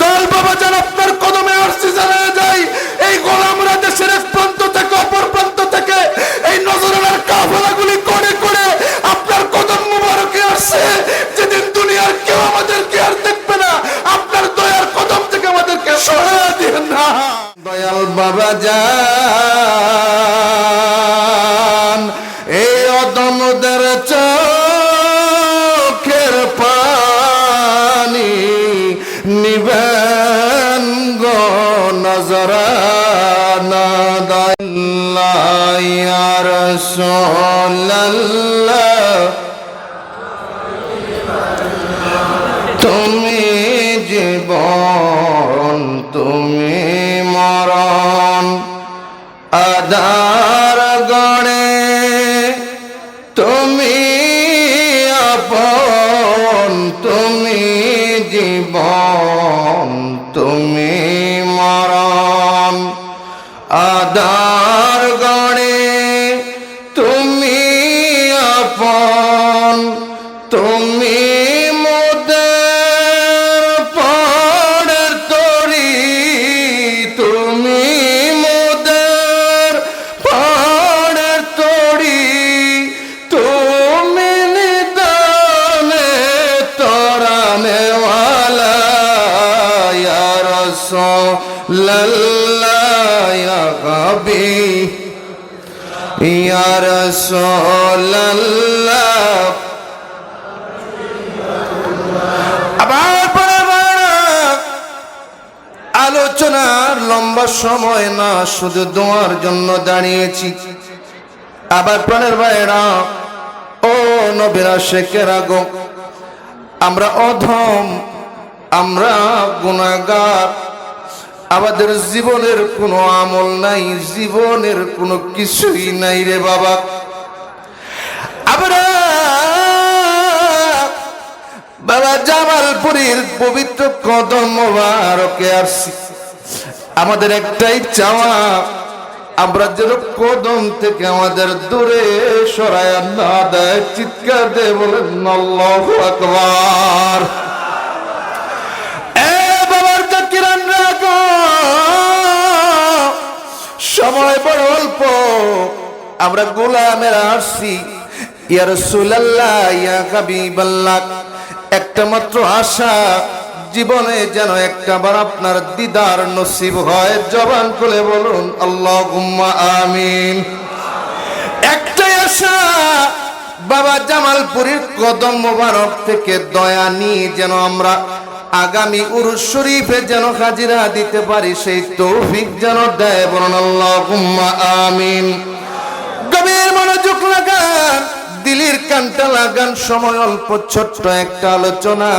দল বাবা যান আপনার কদমে আসছি জানা যায়। এই গোলামরা দেশের এক প্রান্ত থেকে অপর প্রান্ত থেকে এই নজরানার করে করে আপনার কদম মুবারকে আসছে। যেদিন দুনিয়ার কেউ আমাদেরকে আর দেখবে না। আপনার দয়ার কদম থেকে আমাদেরকে সহায় দিন না। দয়াল বাবা যান, এই অদমদের চোখের দাল্লাহ রসোল্লাহ তুমি জীবন তুমি মরণ আধার গণে তুমি আপন তুমি জীবন। আবার আলোচনার লম্বা সময় না, শুধু দোয়ার জন্য দাঁড়িয়েছি। আবার প্রাণের ভাইরা ও নবীরা শেখের গো, আমরা অধম, আমরা গুণাগার আমাদের জীবনের কোনো আমল নাই, জীবনের কোনো কিছুই নাই রে বাবা। আমরা বাবা জামালপুরীর পবিত্র কদম মোবারকে আসছি। আমাদের একটাই চাওয়া, আমরা যেন কদম থেকে আমাদের দূরে সরায় না দেয় চিৎকার দিয়ে বলেন, আল্লাহু আকবার। সময় বড় অল্প। আমরা গোলামের আসছি। ইয়ার রাসূলুল্লাহ, ইয়া হাবিবাল্লাহ, একটা মাত্র আশা, জীবনে যেন একটা বার আপনার দিদার নসিব হয়। জবান খুলে বলুন, আল্লাহুম্মা আমিন। একটাই আশা, বাবা জামালপুরীর কদম মোবারক থেকে দয়া নিয়ে যেন আমরা আগামী উরুস শরীফে যেন হাজিরা দিতে পারি, সেই তৌফিক যেন দেয় আল্লাহুম্মা আমিন। গভীর মনোযোগ লাগান, দিলির কানটা লাগান, সময় অল্প, ছোট্ট একটা আলোচনা।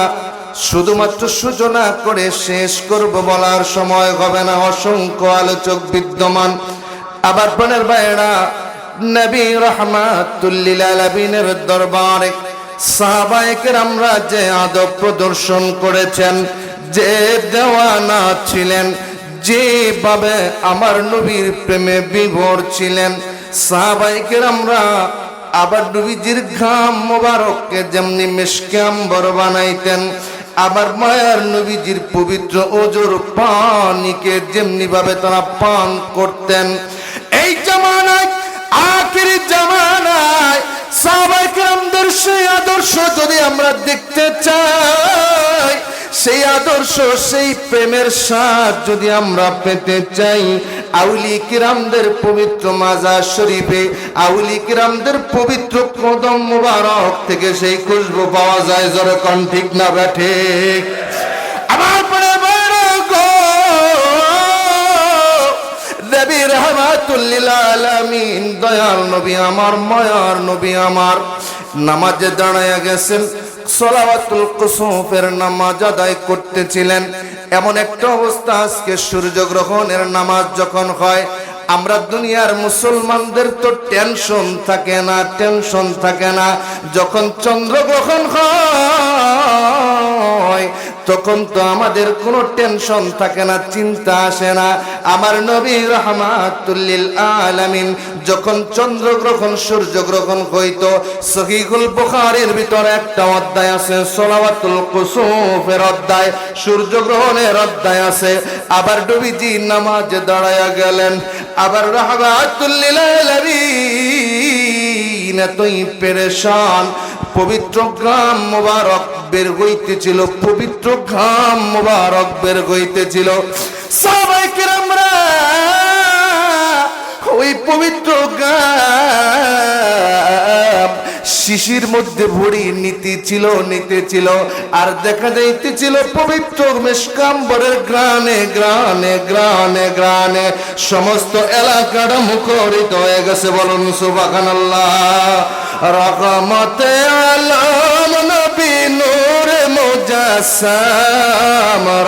শুধুমাত্র সূচনা করে শেষ করব, বলার সময় হবে না, অসংখ্য আলোচক বিদ্যমান। আবার প্রাণের বাইরা, নবী রহমাতুল্লিল আলামিনের দরবারে সাহাবায়ে আমরা যে আদব প্রদর্শন করেছেন, যে দেওয়ানা ছিলেন, যেভাবে আমার নবীর প্রেমে বিভোর ছিলেন। সাহাবাইকে আমরা আবার নবীজির ঘাম মোবারককে যেমনি মেশকে আম্বর বানাইতেন, আবার মায়ার নবীজির পবিত্র ওজোর পানিকে যেমনি ভাবে তারা পান করতেন। এই জামানায় আদর্শ যদি আমরা দেখতে চাই, সেই আদর্শ, সেই প্রেমের স্বাদ যদি আমরা পেতে চাই আউলি কিরামদের পবিত্র মাজার শরীফে আউলি কিরামদের পবিত্র কদম মুবারক থেকে সেই খুশবু পাওয়া যায় যেরকম ঠিক না ব্যাঠে? দয়াল নবী আমার, মায়ার নবী আমার। নামাজে দাঁড়ায়া গেছেন, সলাওয়াতুল কুসুফের নামাজ আদায় করতেছিলেন। এমন একটা অবস্থা, আজকে সূর্য গ্রহণের নামাজ যখন হয়, আমরা দুনিয়ার মুসলমানদের তো টেনশন থাকে না, টেনশন থাকে না। যখন চন্দ্রগ্রহণ হয় তখন তো আমাদের কোনো টেনশন থাকে না, চিন্তা আসে না। আমার নবী রহমাতুল্লিল আলামিন যখন চন্দ্রগ্রহণ, সূর্যগ্রহণ হইতো, সহিহুল বুখারীর ভিতরে একটা অধ্যায় আছে, সলাওয়াতুল কুসুফের অধ্যায়। সূর্যগ্রহণের অধ্যায় আছে। আবার নবীজি নামাজে দাঁড়ায়া গেলেন। আবার রহমাতুল্লিল আলামিন এতই পেরেশান। পবিত্র গ্রাম মোবারক বের হইতেছিল, পবিত্র গ্রাম মোবারক বের হইতেছিল। সবাই আমরা ওই পবিত্র গ্রাম শিশির মধ্যে ভরি নীতি ছিল, নিতে ছিল, আর দেখা যাইতেছিল পবিত্র মেশকাম্বরের গ্রানে গ্রানে গ্রানে গ্রানে। সমস্ত এলাকাটা মুখরিত হয়ে গেছে, বলুন সুবাখান আল্লাহ রকমতে আলম নবী নূর মুজাসাম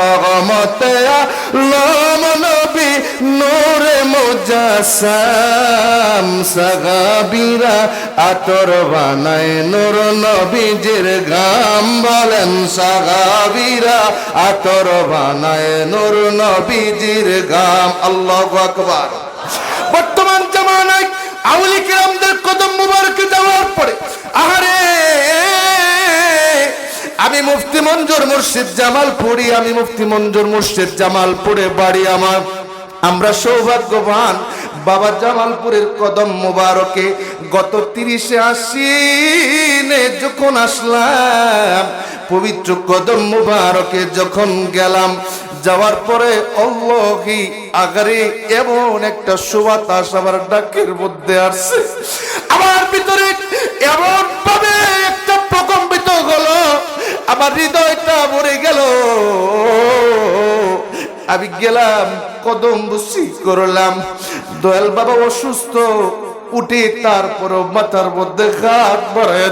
রহমতে আলম নবী নূর মুজাসাম সাগাবিরা আতর বানায় নূর নবীজির গাম বলেন সাগাবিরা আতর বানায় নূর নবীজির গাম আল্লাহু আকবার। বর্তমান জামানায় আউলি কিরামদের কদম মুবারকে যাওয়ার পরে, আহারে, আমি মুফতি মঞ্জুর মুর্শিদ জামালপুরি, আমি মুফতি মঞ্জুর মুর্শিদ জামালপুরে বাড়ি আমার আমরা সৌভাগ্যবান বাবা জামালপুরের কদম মোবারকে গত তিরিশে আশ্বিনে যখন আসলাম, পবিত্র কদম মোবারকে যখন গেলাম, যাওয়ার পরে অল্লহি আগারে এমন একটা সুবাতাস আমার ডাকের মধ্যে আসছে। আমার ভিতরে এমন ভাবে একটা প্রকম্পিত হলো, আমার হৃদয়টা মরে গেল। আমি গেলাম, কদম বুসি করলাম। দয়াল বাবা অসুস্থ, উঠে তারপর মাথার মধ্যে হাত ভাইরা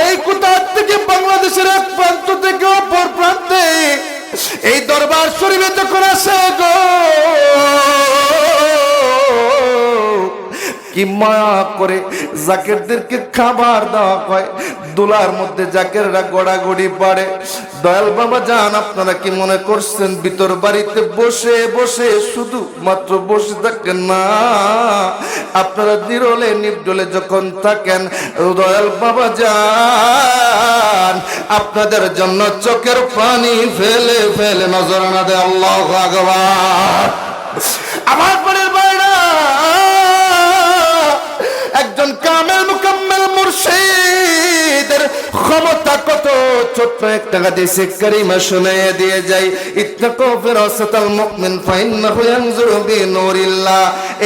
ওই থেকে বাংলাদেশের এক প্রান্ত থেকে অপর প্রান্তে এই দরবার শরীফে যখন আসে গো কি মায়া করে জাকেরদেরকে খাবার দেওয়া হয়? দুলার মধ্যে জাকেররা গড়াগড়ি পারে দয়াল বাবা যান, আপনারা কি মনে করছেন ভিতর বাড়িতে বসে বসে শুধু মাত্র বসে থাকেন না? আপনারা নিরলে নির্ডলে যখন থাকেন, দয়াল বাবা যান, আপনাদের জন্য চোখের পানি ফেলে ফেলে নজর না দেয় আল্লাহ ভগবান আমার পরের বাইরা একজন কামেল মুকাম্মেল মুর্শিদের ক্ষমতা ছোট্ট কারিমা দিয়ে যাই। মুমিন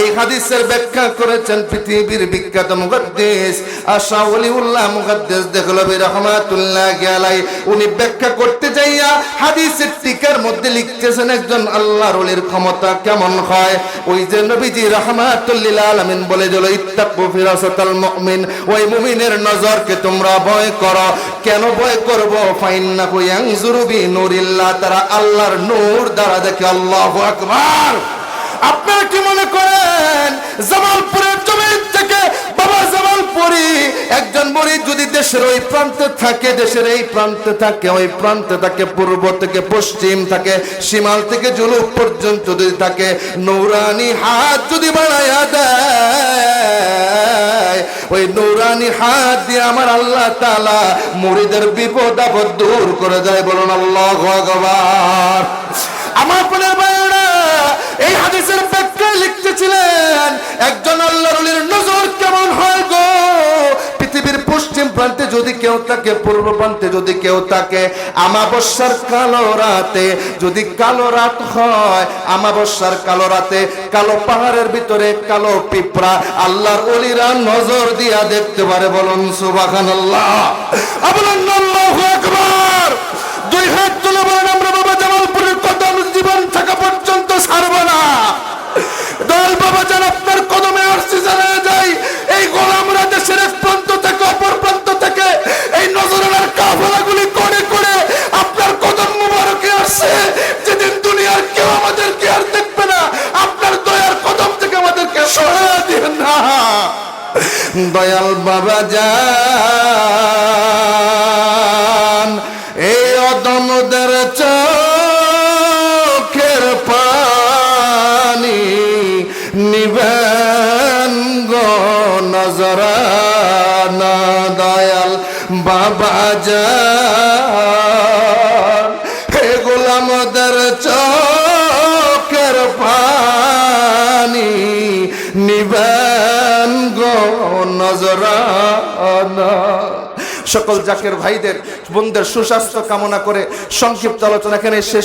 এই হাদিসের ব্যাখ্যা করেছেন পৃথিবীর বিখ্যাত মুহাদ্দিস মুহাদ্দিস উনি ব্যাখ্যা করতে যাইয়া হাদিসের টিকার মধ্যে লিখতেছেন, একজন আল্লাহর ওলির ক্ষমতা কেমন হয়? ওই যে নবীজি রহমাতুল্লিল আলামিন বলে দিল, ইত্তাকু ফিরাসাতাল মুমিন, ওই মুমিনের নজরকে তোমরা ভয় করো। কেন ভয় করব? ফাইন্নাহু ইয়ানজুরু বিনুরিল্লাহ, তারা আল্লাহর নূর দ্বারা দেখে, আল্লাহু আকবার। আপনারা কি মনে করেন জামালপুরের জমিন থেকে বাবা জামালপুরি একজন মরি যদি দেশের ওই প্রান্তে থাকে, দেশের এই প্রান্তে থাকে, ওই প্রান্তে থাকে, পূর্ব থেকে পশ্চিম থাকে সীমাল থেকে জুলুক পর্যন্ত যদি থাকে, নৌরানি হাত যদি বাড়াইয়া দেয়, ওই নৌরানি হাত দিয়ে আমার আল্লাহ তালা মুড়িদের বিপদ আপদ দূর করে দেয়, বলুন আল্লাহ ভগবান আমার বাইরা এই হাদিসের ব্যাখ্যায় লিখতেছিলেন, একজন আল্লাহর নজর কেমন হয় গো? পৃথিবীর পশ্চিম প্রান্তে যদি কেউ থাকে, পূর্ব প্রান্তে যদি কেউ থাকে, আমাবস্যার কালো রাতে যদি কালো রাত হয়, আমাবস্যার কালো রাতে কালো পাহাড়ের ভিতরে কালো পিঁপড়া আল্লাহর ওলিরা নজর দিয়া দেখতে পারে, বলুন সুবাখান আল্লাহ দুই হাত তুলে বলেন, আমরা বাবা জামালপুরের কদম জীবন থাকা পর্যন্ত ছাড়বো না দল বাবা যান আপনার কদমে আসছি জানা যায় এই গোলামরা দেশের এক প্রান্ত থেকে অপর প্রান্ত থেকে এই নজরানার কাফেলাগুলি করে করে আপনার কদম মুবারকে আসছে যেদিন দুনিয়ার কেউ আমাদেরকে আর দেখবে না আপনার দয়ার কদম থেকে আমাদেরকে সরাইয়া দিবেন না দয়াল বাবা যান। এই অদমদের চোখের পানি নিবেন গো নজরানা দয়াল বাবা যান। সকল জাকের ভাইদের বোনদের সুস্বাস্থ্য কামনা করে সংক্ষিপ্ত আলোচনা এখানে শেষ